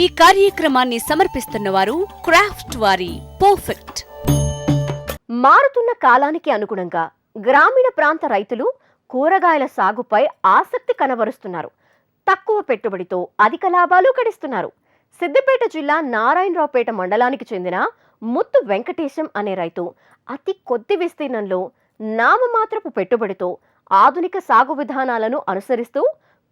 ఈ కార్యక్రమాన్ని సమర్పిస్తున్న వారు క్రాఫ్ట్ వారి. పర్ఫెక్ట్ మారుతున్న కాలానికి అనుగుణంగా గ్రామీణ ప్రాంత రైతులు కూరగాయల సాగుపై ఆసక్తి కనబరుస్తున్నారు. తక్కువ పెట్టుబడితో అధిక లాభాలు గడిస్తున్నారు. సిద్దిపేట జిల్లా నారాయణరావుపేట మండలానికి చెందిన ముత్తు వెంకటేశం అనే రైతు అతి కొద్ది విస్తీర్ణంలో నామమాత్రపు పెట్టుబడితో ఆధునిక సాగు విధానాలను అనుసరిస్తూ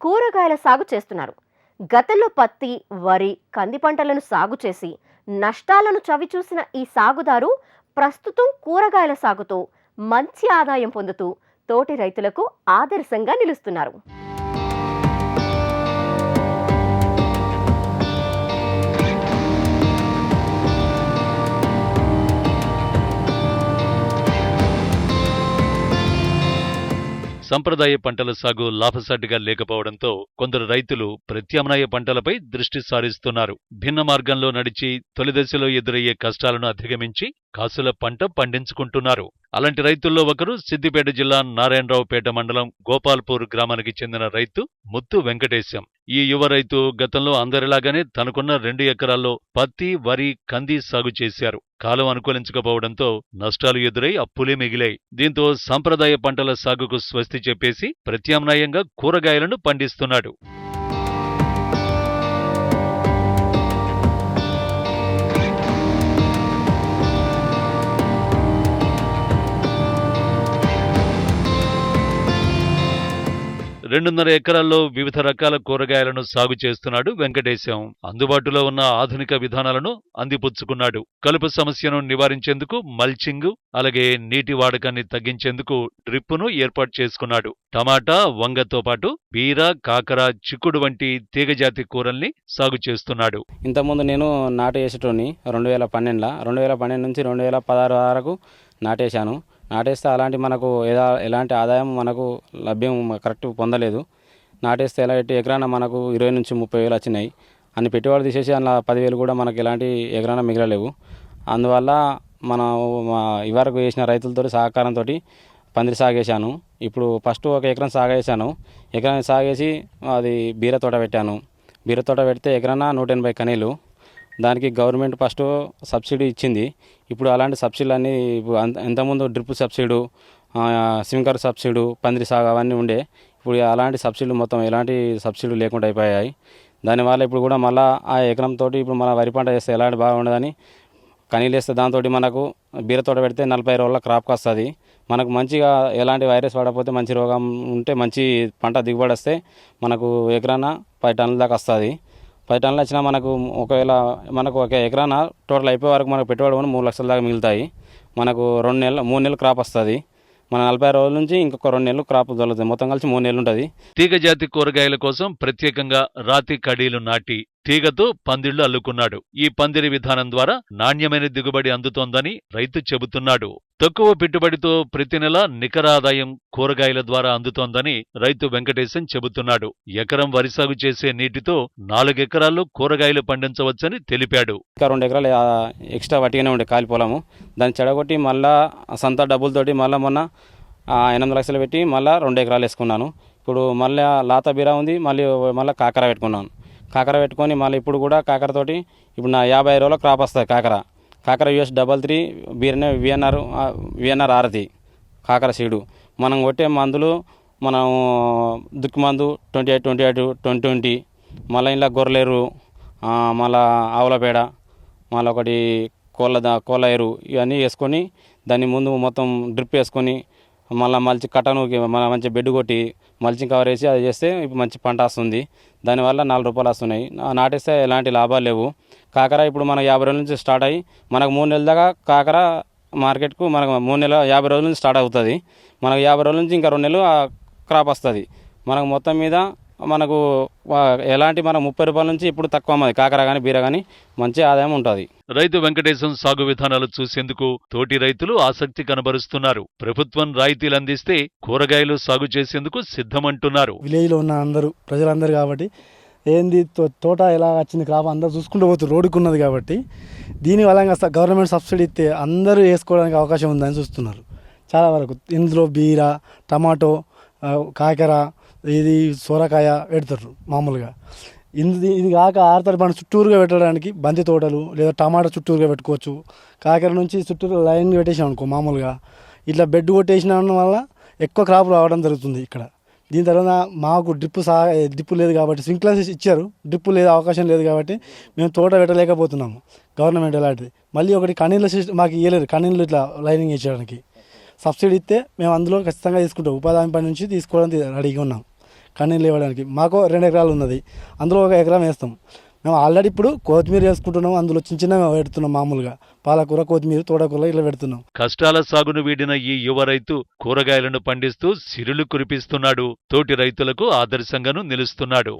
కూరగాయల సాగు చేస్తున్నారు. గతంలో పత్తి వరి కంది పంటలను సాగు చేసి నష్టాలను చవిచూసిన ఈ సాగుదారు ప్రస్తుతం కూరగాయల సాగుతో మంచి ఆదాయం పొందుతూ తోటి రైతులకు ఆదర్శంగా నిలుస్తున్నారు. సంప్రదాయ పంటల సాగు లాభసాటిగా లేకపోవడంతో కొందరు రైతులు ప్రత్యామ్నాయ పంటలపై దృష్టి సారిస్తున్నారు. భిన్న మార్గంలో నడిచి తొలి దశలో ఎదురయ్యే కష్టాలను అధిగమించి కాసుల పంట పండించుకుంటున్నారు. అలాంటి రైతుల్లో ఒకరు సిద్దిపేట జిల్లా నారాయణరావుపేట మండలం గోపాల్పూర్ గ్రామానికి చెందిన రైతు ముత్తు వెంకటేశం. ఈ యువ రైతు గతంలో అందరిలాగానే తనకున్న రెండు ఎకరాల్లో పత్తి వరి కంది సాగు చేశారు. కాలం అనుకూలించకపోవడంతో నష్టాలు ఎదురై అప్పులే మిగిలాయి. దీంతో సాంప్రదాయ పంటల సాగుకు స్వస్తి చెప్పేసి ప్రత్యామ్నాయంగా కూరగాయలను పండిస్తున్నాడు. రెండున్నర ఎకరాల్లో వివిధ రకాల కూరగాయలను సాగు చేస్తున్నాడు వెంకటేశం. అందుబాటులో ఉన్న ఆధునిక విధానాలను అందిపుచ్చుకున్నాడు. కలుపు సమస్యను నివారించేందుకు మల్చింగ్ అలాగే నీటి వాడకాన్ని తగ్గించేందుకు డ్రిప్పును ఏర్పాటు చేసుకున్నాడు. టమాటా వంగతో పాటు బీర కాకర చిక్కుడు వంటి తీగజాతి కూరల్ని సాగు చేస్తున్నాడు. ఇంతకుముందు నేను నాటు వేసేటోని రెండు వేల పన్నెండులో. రెండు వేల పన్నెండు నుంచి రెండు వేల పదహారు వరకు నాటేశాను నాటేస్తే అలాంటి మనకు ఎలా ఎలాంటి ఆదాయం మనకు లభ్యం కరెక్ట్ పొందలేదు. నాటేస్తే ఎలా ఎట్టి ఎకరాన మనకు ఇరవై నుంచి ముప్పై వేలు వచ్చినాయి. అన్ని పెట్టుబడి తీసేసి అందులో పదివేలు కూడా మనకు ఎలాంటి ఎకరాన మిగలలేవు. అందువల్ల మనం ఇవరకు వేసిన రైతులతో సహకారంతో పందిరి సాగేశాను. ఇప్పుడు ఫస్ట్ ఒక ఎకరం సాగేశాను. ఎకరం సాగేసి అది బీర తోట పెట్టాను. బీర తోట పెడితే ఎకరాన నూట ఎనభై కనీలు. దానికి గవర్నమెంట్ ఫస్ట్ సబ్సిడీ ఇచ్చింది. ఇప్పుడు అలాంటి సబ్సిడీలు అన్నీ ఇప్పుడు అంత- ఇంతకుముందు డ్రిప్ సబ్సిడీ స్ప్రింకర్ సబ్సిడీ పందిరి సాగు అవన్నీ ఉండే. ఇప్పుడు అలాంటి సబ్సిడీలు మొత్తం ఎలాంటి సబ్సిడీ లేకుండా అయిపోయాయి. దానివల్ల ఇప్పుడు కూడా మళ్ళీ ఆ ఎకరంతో ఇప్పుడు మన వరి పంట చేస్తే ఎలాంటి బాగుండదని కనీలు వేస్తే దాంతో మనకు బీర తోట పెడితే నలభై రోజుల క్రాప్కి వస్తుంది మనకు మంచిగా ఎలాంటి వైరస్ పడకపోతే మంచి రోగం ఉంటే మంచి పంట దిగుబడి వస్తే మనకు ఎకరాన పది టన్నుల దాకా వస్తుంది. పది టన్నులు వచ్చినా మనకు ఒకవేళ మనకు ఒక ఎకరాన టోటల్ అయిపోయే వరకు మనకు పెట్టుబడి కూడా మూడు లక్షల దాకా మిగులుతాయి. మనకు రెండు నెలలు మూడు నెలలు క్రాప్ వస్తుంది. మన నలభై రోజుల నుంచి ఇంకొక రెండు నెలలు క్రాప్ దొరుకుతుంది మొత్తం కలిసి మూడు నెలలు ఉంటుంది. తీగజాతి కూరగాయల కోసం ప్రత్యేకంగా రాతి కడీలు నాటి తీగతో పందిళ్ళు అల్లుకున్నాడు. ఈ పందిరి విధానం ద్వారా నాణ్యమైన దిగుబడి అందుతోందని రైతు చెబుతున్నాడు. తక్కువ పెట్టుబడితో ప్రతి నెల నికర ఆదాయం కూరగాయల ద్వారా అందుతోందని రైతు వెంకటేశం చెబుతున్నాడు. ఎకరం వరి సాగు చేసే నీటితో నాలుగెకరాల్లో కూరగాయలు పండించవచ్చని తెలిపాడు. ఇంకా రెండు ఎకరాలు ఎక్స్ట్రా వట్టిగానే ఉండే కాలి పొలము. దాన్ని చెడగొట్టి మళ్ళా సొంత డబ్బులతోటి మళ్ళీ మొన్న ఎనిమిది లక్షలు పెట్టి మళ్ళీ రెండు ఎకరాలు వేసుకున్నాను. ఇప్పుడు మళ్ళీ లాత బీరా ఉంది మళ్ళీ మళ్ళీ కాకర పెట్టుకున్నాను. కాకర పెట్టుకొని మళ్ళీ ఇప్పుడు కూడా కాకరతోటి ఇప్పుడు నా యాభై రోజుల క్రాప్ వస్తుంది కాకర. కాకర యూఎస్ డబల్ త్రీ బీరనే విఎన్ఆర్ విఎన్ఆర్ ఆరతి కాకర సీడు. మనం కొట్టే మందులు మనం దుక్కి మందు twenty eight twenty eight twenty twenty మళ్ళీ ఇలా గొర్రెలేరు మళ్ళా ఆవుల పేడ మళ్ళీ ఒకటి కోళ్ళ దా కోళ్ళ ఎరువు ఇవన్నీ వేసుకొని దాన్ని ముందు మొత్తం డ్రిప్ వేసుకొని మళ్ళీ మల్చి కట్టను మన మంచి బెడ్ కొట్టి మల్చింగ్ కవర్ వేసి అది చేస్తే ఇప్పుడు మంచి పంట వస్తుంది. దానివల్ల నాలుగు రూపాయలు వస్తున్నాయి. నాటిస్తే నాటేస్తే ఎలాంటి లాభాలు లేవు. కాకర ఇప్పుడు మన యాభై రోజుల నుంచి స్టార్ట్ అయ్యి మనకు మూడు నెలల దాకా కాకర మార్కెట్కు మనకు మూడు నెలల యాభై రోజుల నుంచి స్టార్ట్ అవుతుంది. మనకు యాభై రోజుల నుంచి ఇంకా రెండు నెలలు క్రాప్ వస్తుంది. మనకు మొత్తం మీద మనకు ఎలాంటి మన ముప్పై రూపాయల నుంచి ఇప్పుడు తక్కువ అమ్మది కాకర కానీ బీర కానీ మంచి ఆదాయం ఉంటుంది. రైతు వెంకటేశం సాగు విధానాలు చూసేందుకు తోటి రైతులు ఆసక్తి కనబరుస్తున్నారు. ప్రభుత్వం రాయితీలు అందిస్తే కూరగాయలు సాగు చేసేందుకు సిద్ధమంటున్నారు. విలేజ్లో ఉన్న అందరూ ప్రజలందరూ కాబట్టి ఏంది తోట ఎలా వచ్చింది క్రాప్ అందరూ చూసుకుంటూ పోతారు రోడ్డుకు ఉన్నది కాబట్టి దీని వల్ల గవర్నమెంట్ సబ్సిడీ ఇస్తే అందరూ వేసుకోవడానికి అవకాశం ఉందని చూస్తున్నారు. చాలా వరకు ఇందులో బీర టమాటో కాకర ఇది సొరకాయ పెడతారు మామూలుగా. ఇది ఇది కాక ఆరుతడి పంట చుట్టూరుగా పెట్టడానికి బంతి తోటలు లేదా టమాటా చుట్టూరుగా పెట్టుకోవచ్చు. కాకర నుంచి చుట్టూరు లైన్ పెట్టేసాం అనుకో మామూలుగా. ఇట్లా బెడ్ కొట్టేసిన వల్ల ఎక్కువ క్రాప్ రావడం జరుగుతుంది ఇక్కడ. దీని తర్వాత మాకు డ్రిప్ సా డ్రిప్ లేదు కాబట్టి స్ప్రింక్లర్స్ ఇచ్చారు. డ్రిప్ లేదు అవకాశం లేదు కాబట్టి మేము తోట పెట్టలేకపోతున్నాము. గవర్నమెంట్ అలాంటిది మళ్ళీ ఒకటి కనీళ్ళ సిస్టమ్ మాకు ఇవ్వలేదు కనీళ్ళు ఇట్లా లైనింగ్ ఇచ్చడానికి సబ్సిడీ ఇస్తే మేము అందులో ఖచ్చితంగా తీసుకుంటాం. ఉపాధి హామీ పని నుంచి తీసుకోవడానికి రెడీగా ఉన్నాం. కన్నీళ్ళు ఇవ్వడానికి మాకు రెండు ఎకరాలు ఉన్నది. అందులో ఒక ఎకరం వేస్తాం. మేము ఆల్రెడీ ఇప్పుడు కొత్తిమీర వేసుకుంటున్నాం. అందులో చిన్న చిన్నగా పెడుతున్నాం మామూలుగా. పాలకూర కొత్తిమీర తోటకూర ఇలా పెడుతున్నాం. కష్టాల సాగును వీడిన ఈ యువ రైతు కూరగాయలను పండిస్తూ సిరులు కురిపిస్తున్నాడు. తోటి రైతులకు ఆదర్శంగాను నిలుస్తున్నాడు.